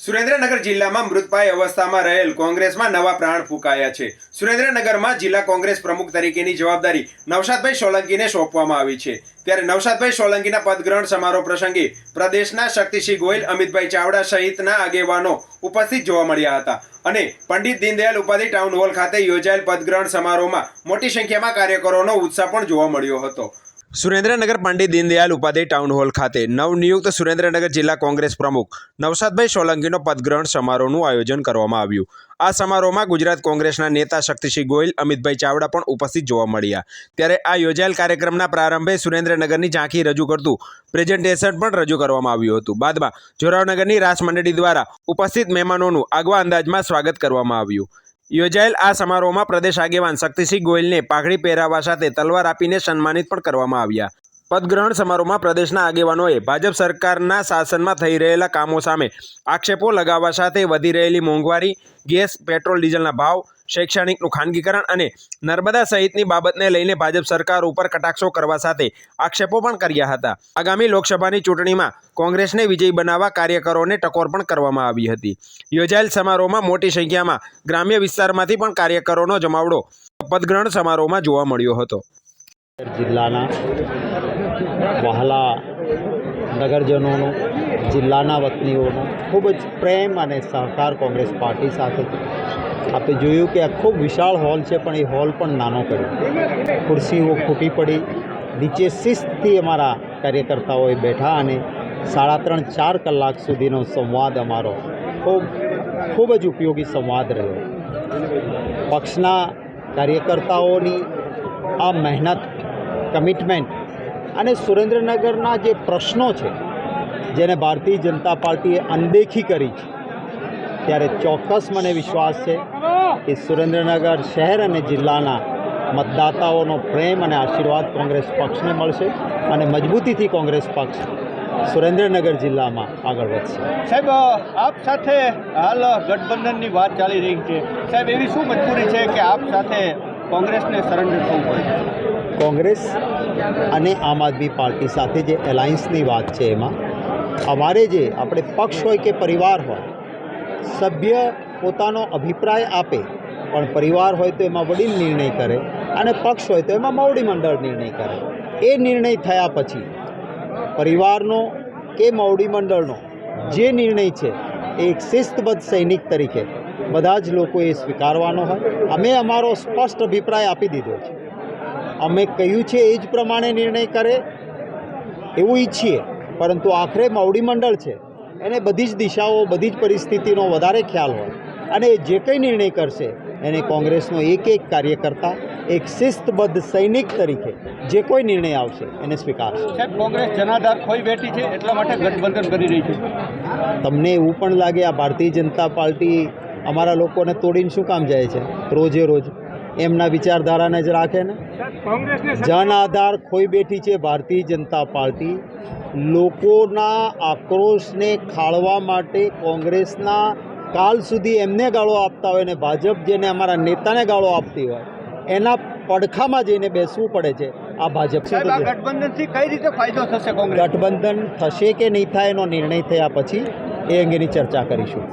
સુરેન્દ્રનગર જિલ્લામાં મૃતપાય અવસ્થામાં રહેલ કોંગ્રેસમાં નવા પ્રાણ ફૂંકાયા છે. સુરેન્દ્રનગરમાં જિલ્લા કોંગ્રેસ પ્રમુખ તરીકેની જવાબદારી નવશાદભાઈ સોલંકીને સોંપવામાં આવી છે. ત્યારે નવશાદભાઈ સોલંકીના પદગ્રહણ સમારોહ પ્રસંગે પ્રદેશના શક્તિસિંહ ગોયલ, અમિતભાઈ ચાવડા સહિતના આગેવાનો ઉપસ્થિત જોવા મળ્યા હતા અને પંડિત દીનદયાલ ઉપાધ્યાય ટાઉન હોલ ખાતે યોજાયેલ પદગ્રહણ સમારોહમાં મોટી સંખ્યામાં કાર્યકરોનો ઉત્સાહ પણ જોવા મળ્યો હતો. સુરેન્દ્રનગર પંડિત દીનદયાલ ઉપાધ્યાય ટાઉન હોલ ખાતે નવનિયુક્ત સુરેન્દ્રનગર જિલ્લા કોંગ્રેસ પ્રમુખ નવસાદભાઈ સોલંકીનો પદગ્રહણ સમારોહનું આયોજન કરવામાં આવ્યું. આ સમારોહમાં ગુજરાત કોંગ્રેસના નેતા શક્તિસિંહ ગોયલ અમિતભાઈ ચાવડા પણ ઉપસ્થિત જોવા મળ્યા. ત્યારે આ યોજાયેલ કાર્યક્રમના પ્રારંભે સુરેન્દ્રનગરની ઝાંખી રજૂ કરતું પ્રેઝન્ટેશન પણ રજૂ કરવામાં આવ્યું હતું. બાદમાં જોરાવનગરની રાસ મંડળી દ્વારા ઉપસ્થિત મહેમાનોનું આગવા અંદાજમાં સ્વાગત કરવામાં આવ્યું. યોજાયેલ આ સમારોહમાં પ્રદેશ આગેવાન શક્તિસિંહ ગોયલને પાઘડી પહેરાવા સાથે તલવાર આપીને સન્માનિત પણ કરવામાં આવ્યા. પદગ્રહણ સમારોહમાં પ્રદેશના આગેવાનોએ ભાજપ સરકારના શાસનમાં થઈ રહેલા કામો સામે આક્ષેપો લગાવવા સાથે વધી રહેલી મોંઘવારી, ગેસ, પેટ્રોલ, ડીઝલના ભાવ શૈક્ષણિકનું ખાનગીકરણ અને નર્મદા સહિતની બાબતને લઈને ભાજપ સરકાર ઉપર કટાક્ષો કરવા સાથે આક્ષેપો પણ કર્યા હતા આગામી લોકસભાની ચૂંટણીમાં કોંગ્રેસને વિજયી બનાવવા કાર્યકરોને ટકોર પણ કરવામાં આવી હતી યોજાયેલ સમારોહમાં મોટી સંખ્યામાં ગ્રામ્ય વિસ્તારમાંથી પણ કાર્યકરોનો જમાવડો શપથગ્રહણ સમારોહમાં જોવા મળ્યો હતો જિલ્લાના વહાલા નગરજનોનો, જિલ્લાના વતનીઓનો ખૂબ જ પ્રેમ અને સહકાર કોંગ્રેસ પાર્ટી સાથે. આપણે જોયું કે આ ખૂબ વિશાળ હોલ છે, પણ એ હોલ પણ નાનો કર્યો. ખુરશીઓ ખૂટી પડી. નીચે શિસ્તથી અમારા કાર્યકર્તાઓએ બેઠા અને સાડા ત્રણ, ચાર કલાક સુધીનો સંવાદ અમારો ખૂબ ખૂબ જ ઉપયોગી સંવાદ રહ્યો. પક્ષના કાર્યકર્તાઓની આ મહેનત, કમિટમેન્ટ અને સુરેન્દ્રનગરના જે પ્રશ્નો છે, જેને ભારતીય જનતા પાર્ટીએ અનદેખી કરી છે ત્યારે ચોક્કસ મને વિશ્વાસ છે કે સુરેન્દ્રનગર શહેર અને જિલ્લાના મતદાતાઓનો પ્રેમ અને આશીર્વાદ કોંગ્રેસ પક્ષને મળશે અને મજબૂતીથી કોંગ્રેસ પક્ષ સુરેન્દ્રનગર જિલ્લામાં આગળ વધશે. સાહેબ આપ સાથે હાલ ગઠબંધનની વાત ચાલી રહી છે. સાહેબ એવી શું મજબૂરી છે કે આપ સાથે કોંગ્રેસને સરેન્ડર થવું પડે? કોંગ્રેસ અને આમ આદમી પાર્ટી સાથે જે એલાયન્સની વાત છે એમાં અમારે જે આપણે પક્ષ હોય કે પરિવાર હોય સભ્ય પોતાનો અભિપ્રાય આપે, પણ પરિવાર હોય તો એમાં વડીલ નિર્ણય કરે અને પક્ષ હોય તો એમાં મવડી મંડળ નિર્ણય કરે. એ નિર્ણય થયા પછી પરિવારનો કે મવડી મંડળનો જે નિર્ણય છે, એ એક શિસ્તબદ્ધ સૈનિક તરીકે બધા જ લોકોએ સ્વીકારવાનો હોય. અમે અમારો સ્પષ્ટ અભિપ્રાય આપી દીધો છે. અમે કહ્યું છે એ જ પ્રમાણે નિર્ણય કરે, એવું ઈચ્છીએ, પરંતુ આખરે મવડી મંડળ છે એને બધી જ દિશાઓ બધી જ પરિસ્થિતિનો વધારે ખ્યાલ હોય. અને એ જે કંઈ નિર્ણય કરશે એને કોંગ્રેસનો એક એક કાર્યકર્તા એક શિસ્તબદ્ધ સૈનિક તરીકે જે કોઈ નિર્ણય આવશે એને સ્વીકારશે. સાહેબ કોંગ્રેસ જનાધાર ખોઈ બેઠી છે એટલા માટે ગઠબંધન કરી રહી છે. તમને એવું પણ લાગે આ ભારતીય જનતા પાર્ટી અમારા લોકોને તોડીને શું કામ જાય છે? રોજે રોજ એમના વિચારધારાને જ રાખે ને? જન આધાર ખોઈ બેઠી છે ભારતીય જનતા પાર્ટી. લોકોના આક્રોશને ખાળવા માટે કોંગ્રેસના કાલ સુધી એમને ગાળો આપતા હોય ને ભાજપ જેને અમારા નેતાને ગાળો આપતી હોય એના પડખામાં જઈને બેસવું પડે છે આ ભાજપ છે ગઠબંધનથી કઈ રીતે ફાયદો થશે ગઠબંધન થશે કે નહીં થાય એનો નિર્ણય થયા પછી એ અંગેની ચર્ચા કરીશું.